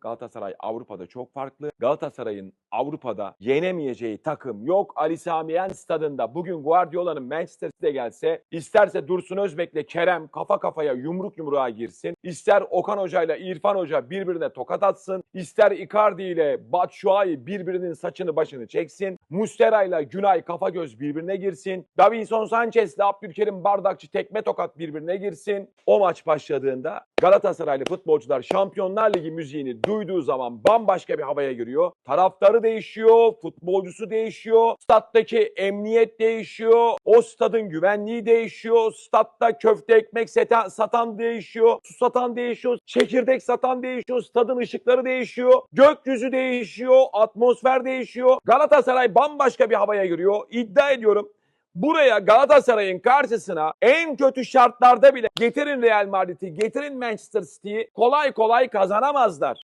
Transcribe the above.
Galatasaray Avrupa'da çok farklı. Galatasaray'ın Avrupa'da yenemeyeceği takım yok. Ali Sami Yen stadında bugün Guardiola'nın Manchester City'de gelse isterse Dursun Özbek'le Kerem kafa kafaya yumruk yumruğa girsin. İster Okan Hoca ile İrfan Hoca birbirine tokat atsın. İster Icardi ile Batshuayi birbirinin saçını başını çeksin. Mustera ile Günay kafa göz birbirine girsin. Davinson Sanchez ile Abdülkerim Bardakçı tekme tokat birbirine girsin. O maç başladığında Galatasaraylı futbolcular Şampiyonlar Ligi müziğini duyduğu zaman bambaşka bir havaya giriyor. Taraftarı değişiyor, futbolcusu değişiyor, stat'taki emniyet değişiyor, o stadın güvenliği değişiyor, statta köfte ekmek satan, satan değişiyor, su satan değişiyor, çekirdek satan değişiyor, stadın ışıkları değişiyor, gökyüzü değişiyor, atmosfer değişiyor. Galatasaray bambaşka bir havaya giriyor. İddia ediyorum Buraya Galatasaray'ın karşısına en kötü şartlarda bile getirin Real Madrid'i, getirin Manchester City'yi kolay kolay kazanamazlar.